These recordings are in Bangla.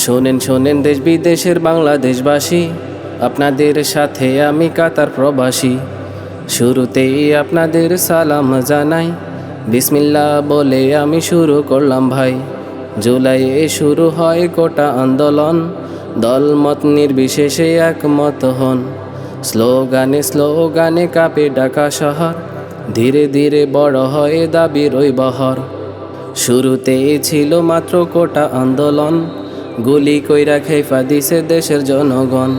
শোনেন শোনেন দেশ বিদেশের বাংলাদেশবাসী। আপনাদের সাথে আমি কাতার প্রবাসী। শুরুতেই আপনাদের সালাম জানাই। বিসমিল্লা বলে আমি শুরু করলাম ভাই। জুলাইয়ে শুরু হয় কোটা আন্দোলন। দলমত নির্বিশেষে একমত হন। স্লোগানে স্লোগানে কাপে ডাকা শহর। ধীরে ধীরে বড় হয় দাবির ওই বহর। শুরুতেই ছিল মাত্র কোটা আন্দোলন। গুলি কইরা খেফা দিছে দেশের জনগণ।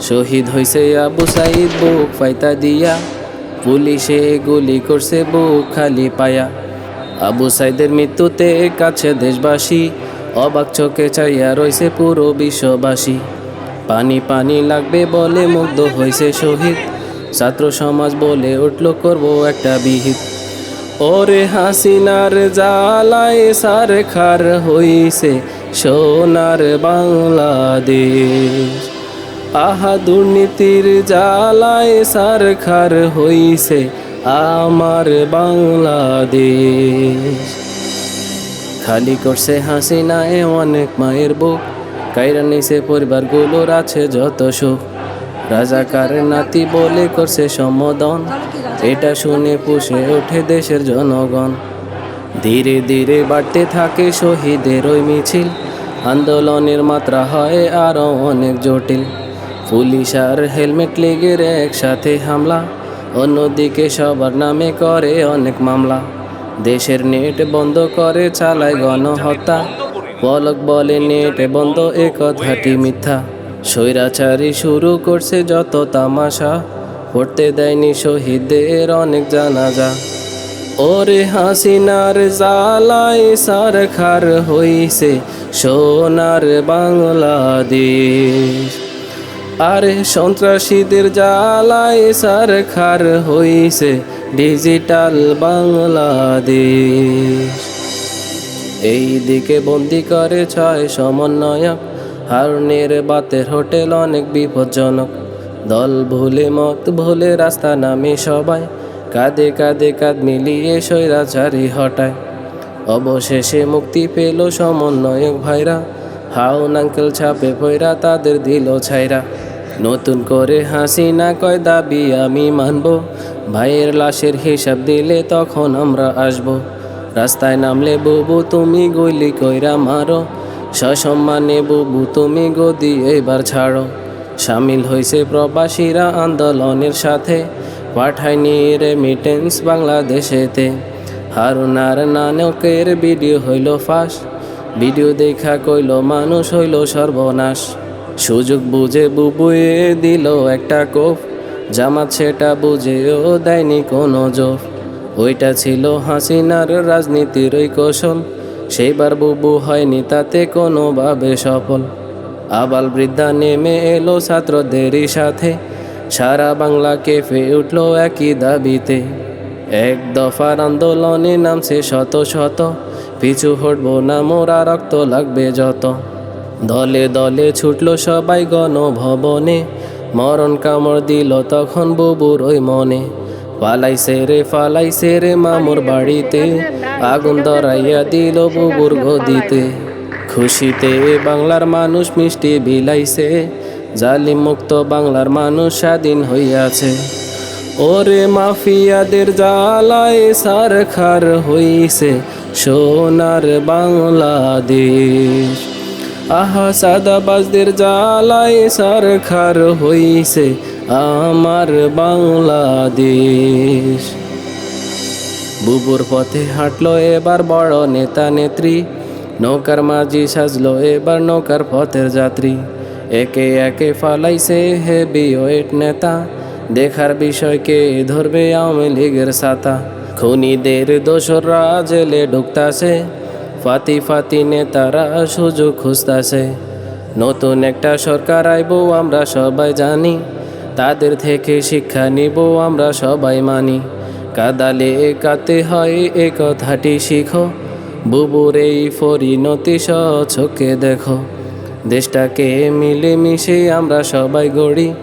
শহীদ হইছে আবু সাইদ, বুক ফাইতা দিয়া। পুলিশে গুলি করছে বুক খালি পায়া। আবু সাইদের মৃত্যুতে কাছে দেশবাসী, অবাক চোখে চাইয়া রইছে পুরো বিশ্ববাসী। পানি পানি লাগবে বলে মুগ্ধ হইছে শহীদ। ছাত্র সমাজ বলে উঠল, করব একটা বিহিত। ওরে হাসিনার জালায় সার খার হইছে। সোনার বাংলাদেশ। আহা দুর্নীতির জালায় সারখার হইছে আমার বাংলাদেশ। খালি করছে হাসি হাসিনায় অনেক মায়ের বুক। কাইরা নিছে পরিবারগুলোর আছে যত সুখ। রাজাকার নাতি বলে করছে সম্বোধন। এটা শুনে পুষে ওঠে দেশের জনগণ। ধীরে ধীরে বাড়তে থাকে শহীদের ওই মিছিল। আন্দোলনের মাত্রা হয় আরও অনেক জটিল। পুলিশ আর হেলমেট লেগের একসাথে হামলা, অন্যদিকে সবার নামে করে অনেক মামলা। দেশের নেট বন্ধ করে চালায় গণহত্যা, পলক বলে নেট বন্ধ এ কথাটি মিথ্যা। স্বৈরাচারী শুরু করছে যত তামাশা পড়তে দেয়নি শহীদদের অনেক জানাজা। ওরে হাসিনার জালায় সার খার হইছে সোনার বাংলাদেশ আরে সন্ত্রাসীদের জালায় সার খার হইছে ডিজিটাল বাংলাদেশ। এই দিকে বন্দি করে ছয় সমন্বয়ক, হারুনের বাতের হোটেল অনেক বিপজ্জনক। দল ভুলে মত ভুলে রাস্তা নামে সবাই কাঁদে কাঁদে কাঁদ মিলিয়ে স্বৈরাচারী হটায় অবশেষে মুক্তি পেল সমন্বয়ক ভাইরা। হাউন আঙ্কেল ছাপে ভৈরা, তাদের দিল ছাইরা। নতুন করে হাসি না কয় দাবি আমি মানব। ভাইয়ের লাশের হিসাব দিলে তখন আমরা আসব। রাস্তায় নামলে, বুবু, তুমি গইলি কইরা মারো। সসম্মানে, বুবু, তুমি গদি এবার ছাড়ো। সামিল হয়েছে প্রবাসীরা আন্দোলনের সাথে। পাঠায়নি রেমিটেন্স বাংলাদেশেতে। হারুনার নানকের ভিডিও হইল ফাঁস। ভিডিও দেখা কইল, মানুষ হইল সর্বনাশ। সুযোগ বুঝে বুবুয়ে দিল একটা কোপ। জামাত সেটা বুঝেও দেয়নি কোনো জোর ওইটা ছিল হাসিনার রাজনীতির ওই কৌশল। সেইবার বুবু হয়নি তাতে কোনোভাবে সফল। আবাল বৃদ্ধা নেমে এলো ছাত্রদেরই সাথে। সারা বাংলা কেঁপে উঠল একই দাবিতে। এক দফার আন্দোলনে নামছে শত শত, পিছু হটবো না মোরা, রক্ত লাগবে যত। দলে দলে ছুটল সবাই গণভবনে, মরণ কামড় দিল তখন বুবুর ওই মনে। পালাইছে রে ফালাইছে রে মামুর বাড়িতে, আগুন ধরাইয়া দিল বুবুর গদিতে। খুশিতে বাংলার মানুষ মিষ্টি বিলাইছে জালিম মুক্ত বাংলার মানুষ স্বাধীন হইয়াছে। ওরে মাফিয়াদের জ্বালায় সার খার হইছে সোনার বাংলাদেশ। আহা, সাদাবাজদের জ্বালায় সার খার হইছে আমার বাংলাদেশ। বুবুর পথে হাঁটলো এবার বড় নেতা নেত্রী নৌকার মাঝি সাজলো এবার নৌকার পথের যাত্রী। একে একে ফালাইছে হেভি ওয়েট নেতা। দেখার বিষয়কে ধরবে আওয়ামী লীগের সাতা। খুনিদের দোসররা জেলে ঢুকতাছে। ফাতি ফাতি নেতারা সুযোগ খুঁজতাছে। নতুন একটা সরকার আইব আমরা সবাই জানি। তাদের থেকে শিক্ষা নিব আমরা সবাই মানি। কাদালে কাতে হয় এ কথাটি শিখো। বুবুর এই পরিণতি চোখে দেখো। দেশটাকে মিলেমিশে আমরা সবাই গড়ি।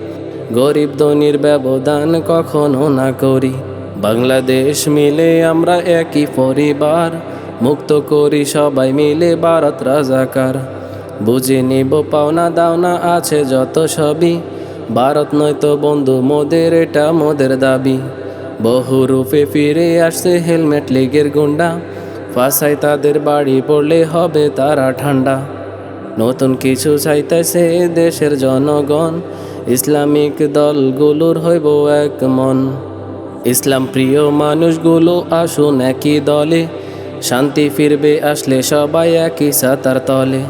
গরিব ধনির ব্যবধান কখনো না করি। বাংলাদেশ মিলে আমরা একই পরিবার। মুক্ত করি সবাই মিলে ভারত রাজাকার। বুঝে নিব পাওনা দাওনা আছে যত সবই। ভারত নয়তো বন্ধু মোদের, এটা মোদের দাবি। বহু রূপে ফিরে আসছে হেলমেট লেগের গুন্ডা। ফাঁসাই তাদের বাড়ি পড়লে হবে তারা ঠান্ডা। নতুন কিছু চাইতেছে দেশের জনগণ। ইসলামিক দলগুলোর হইব এক মন। ইসলাম প্রিয় মানুষগুলো আসুন একই দলে। শান্তি ফিরবে আসলে সবাই একই সাতার তলে।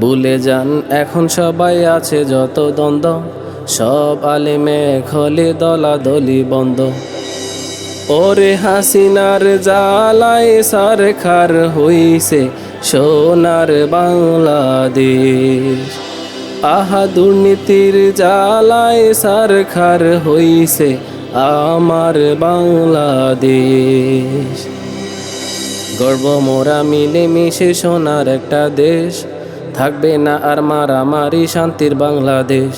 ভুলে যান, এখন সবাই আছে যত দ্বন্দ্ব। সব আলেমে খলে দলাদলি বন্ধ। ওরে হাসিনার জালায় সরকার হইছে। সোনার বাংলাদেশ। আহা দুর্নীতির জালায় সরকার হইছে আমার বাংলাদেশ। গর্ব মোরা মিলে মিশে সোনার একটা দেশ। থাকবে না আর মারামারি শান্তির বাংলাদেশ।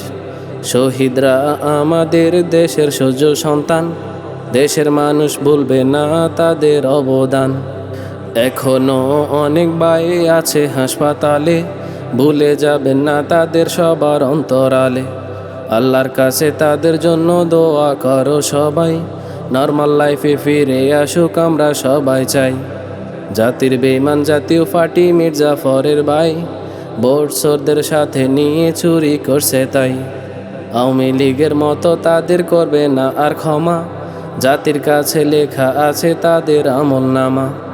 শহীদরা আমাদের দেশের সহ্য সন্তান। দেশের মানুষ ভুলবে না তাদের অবদান। এখনও অনেক বাই আছে হাসপাতালে, ভুলে যাবেন না তাদের সবার অন্তরালে। আল্লাহর কাছে তাদের জন্য দোয়া করো সবাই, নর্মাল লাইফে ফিরে আসুক আমরা সবাই চাই। জাতির বেমান জাতীয় ফাটি মির্জাফরের ভাই বোর্ডসরদের সাথে নিয়ে চুরি করছে তাই। আওয়ামী লীগের মতো তাদের করবে না আর ক্ষমা, জাতির কাছে লেখা আছে তাদের আমল নামা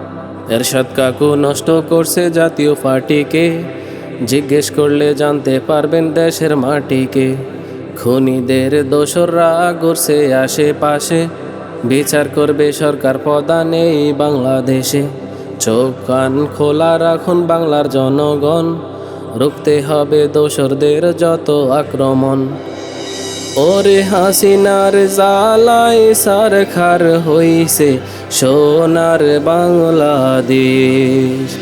এরশাদ কাকু নষ্ট করছে জাতীয় পার্টিকে। জিজ্ঞেস করলে জানতে পারবেন দেশের মাটিকে। খুনিদের দোসররা গড়ছে আশেপাশে। বিচার করবে সরকার প্রধান এই বাংলাদেশে। চোখ কান খোলা রাখুন বাংলার জনগণ। রুখতে হবে দোসরদের যত আক্রমণ। ওরে হাসিনার জালায় সরকার হইছে। সোনার বাংলাদেশ।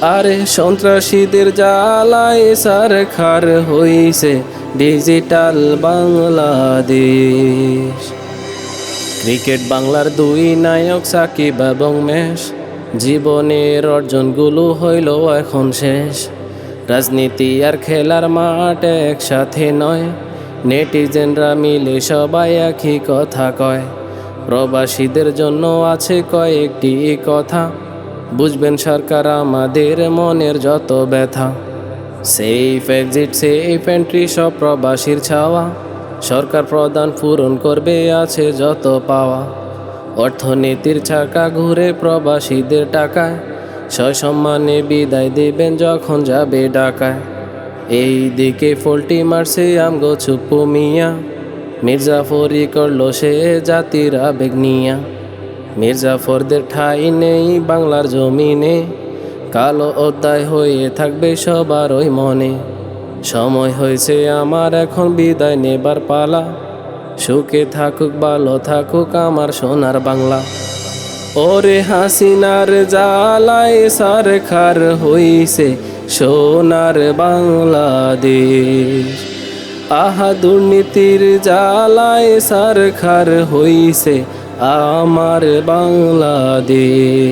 আরে সন্ত্রাসীদের জালায় সরকার হইছে ডিজিটাল বাংলাদেশ। ক্রিকেট বাংলার দুই নায়ক সাকিব এবং মেশ জীবনের অর্জনগুলো হইল এখন শেষ। রাজনীতি আর খেলার মাঠ একসাথে নয়, নেটিজেনরা মিলে সবাই একই কথা কয়। প্রবাসীদের জন্য আছে কয়েকটি কথা। বুঝবেন সরকার, আমাদের মনের যত ব্যথা। সেফ এক্সিট, সেফ এন্ট্রি, সব প্রবাসীর ছাওয়া। সরকার প্রদান পূরণ করবে, আছে যত পাওয়া। অর্থনীতির চাকা ঘুরে প্রবাসীদের টাকায়। সসম্মানে বিদায় দেবেন যখন যাবে ডাকায় এই দিকে ফল্টি মারছে আমগো চুপ্পু মিয়া। মির্জাফরি করল সে জাতির আবেগ নিয়া। মির্জাফরদের ঠাই নেই বাংলার জমিনে, কালো অধ্যায় হয়ে থাকবে সবার ওই মনে। সময় হয়েছে আমার এখন বিদায় নেবার পালা। সুখে থাকুক, ভালো থাকুক আমার সোনার বাংলা। ওরে হাসিনার জালায় সরকার হইছে সোনার বাংলাদেশ। আহা দুর্নীতির জালায় সরকার হইছে আমার বাংলাদেশ।